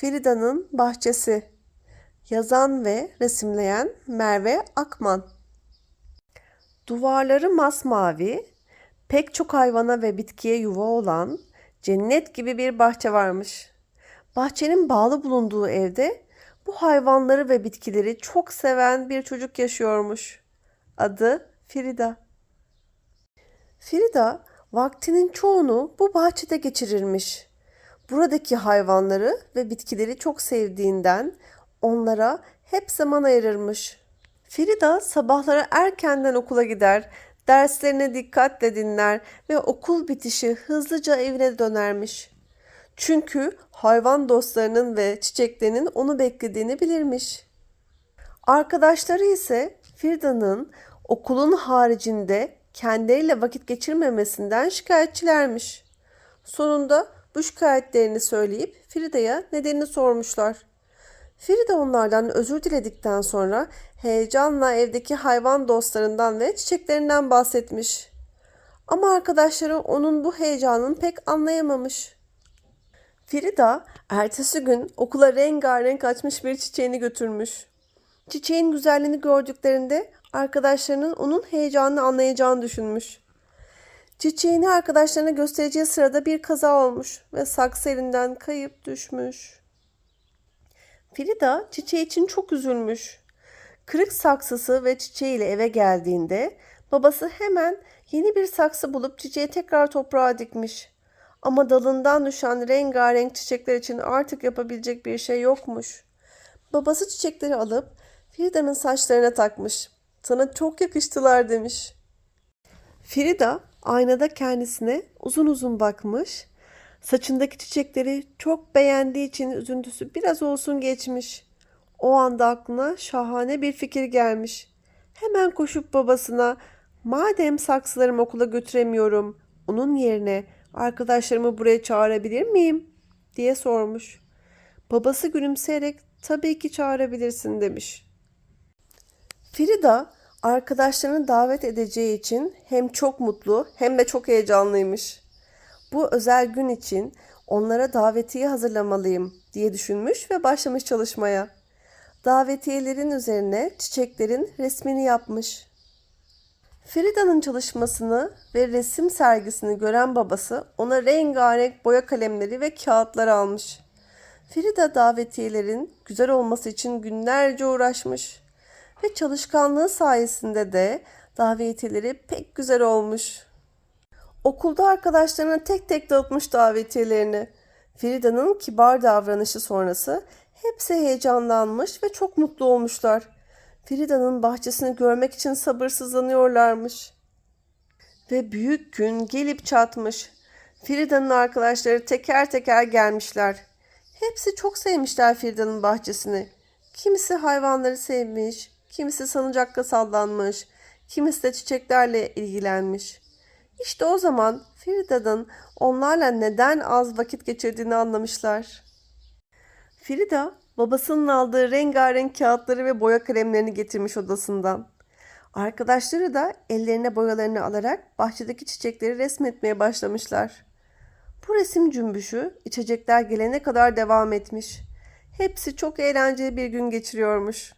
Frida'nın Bahçesi Yazan ve resimleyen Merve Akman Duvarları masmavi, pek çok hayvana ve bitkiye yuva olan cennet gibi bir bahçe varmış. Bahçenin bağlı bulunduğu evde bu hayvanları ve bitkileri çok seven bir çocuk yaşıyormuş. Adı Frida. Frida vaktinin çoğunu bu bahçede geçirirmiş. Buradaki hayvanları ve bitkileri çok sevdiğinden onlara hep zaman ayırırmış. Frida sabahları erkenden okula gider, derslerini dikkatle dinler ve okul bitişi hızlıca evine dönermiş. Çünkü hayvan dostlarının ve çiçeklerinin onu beklediğini bilirmiş. Arkadaşları ise Frida'nın okulun haricinde kendileriyle vakit geçirmemesinden şikayetçilermiş. Sonunda bu şikayetlerini söyleyip Frida'ya nedenini sormuşlar. Frida onlardan özür diledikten sonra heyecanla evdeki hayvan dostlarından ve çiçeklerinden bahsetmiş. Ama arkadaşları onun bu heyecanını pek anlayamamış. Frida ertesi gün okula rengarenk açmış bir çiçeğini götürmüş. Çiçeğin güzelliğini gördüklerinde arkadaşlarının onun heyecanını anlayacağını düşünmüş. Çiçeğini arkadaşlarına göstereceği sırada bir kaza olmuş ve saksı elinden kayıp düşmüş. Frida çiçeği için çok üzülmüş. Kırık saksısı ve çiçeğiyle eve geldiğinde babası hemen yeni bir saksı bulup çiçeği tekrar toprağa dikmiş. Ama dalından düşen rengarenk çiçekler için artık yapabilecek bir şey yokmuş. Babası çiçekleri alıp Frida'nın saçlarına takmış. Sana çok yakıştılar demiş. Frida aynada kendisine uzun uzun bakmış. Saçındaki çiçekleri çok beğendiği için üzüntüsü biraz olsun geçmiş. O anda aklına şahane bir fikir gelmiş. Hemen koşup babasına madem saksılarımı okula götüremiyorum onun yerine arkadaşlarımı buraya çağırabilir miyim diye sormuş. Babası gülümseyerek tabii ki çağırabilirsin demiş. Frida arkadaşlarını davet edeceği için hem çok mutlu hem de çok heyecanlıymış. Bu özel gün için onlara davetiye hazırlamalıyım diye düşünmüş ve başlamış çalışmaya. Davetiyelerin üzerine çiçeklerin resmini yapmış. Frida'nın çalışmasını ve resim sergisini gören babası ona rengarenk boya kalemleri ve kağıtlar almış. Frida davetiyelerin güzel olması için günlerce uğraşmış ve çalışkanlığı sayesinde de davetiyeleri pek güzel olmuş. Okulda arkadaşlarına tek tek dağıtmış davetiyelerini. Frida'nın kibar davranışı sonrası hepsi heyecanlanmış ve çok mutlu olmuşlar. Frida'nın bahçesini görmek için sabırsızlanıyorlarmış. Ve büyük gün gelip çatmış. Frida'nın arkadaşları teker teker gelmişler. Hepsi çok sevmişler Frida'nın bahçesini. Kimisi hayvanları sevmiş, kimisi salıncakta sallanmış, kimisi de çiçeklerle ilgilenmiş. İşte o zaman Frida'nın onlarla neden az vakit geçirdiğini anlamışlar. Frida babasının aldığı rengarenk kağıtları ve boya kalemlerini getirmiş odasından. Arkadaşları da ellerine boyalarını alarak bahçedeki çiçekleri resmetmeye başlamışlar. Bu resim cümbüşü içecekler gelene kadar devam etmiş. Hepsi çok eğlenceli bir gün geçiriyormuş.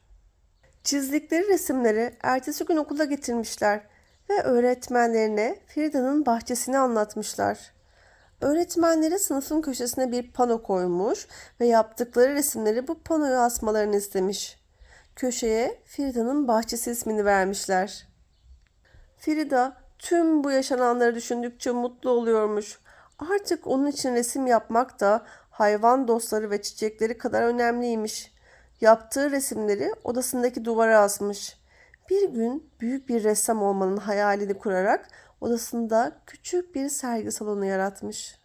Çizdikleri resimleri ertesi gün okula getirmişler ve öğretmenlerine Frida'nın bahçesini anlatmışlar. Öğretmenleri sınıfın köşesine bir pano koymuş ve yaptıkları resimleri bu panoya asmalarını istemiş. Köşeye Frida'nın bahçesi ismini vermişler. Frida tüm bu yaşananları düşündükçe mutlu oluyormuş. Artık onun için resim yapmak da hayvan dostları ve çiçekleri kadar önemliymiş. Yaptığı resimleri odasındaki duvara asmış. Bir gün büyük bir ressam olmanın hayalini kurarak odasında küçük bir sergi salonu yaratmış.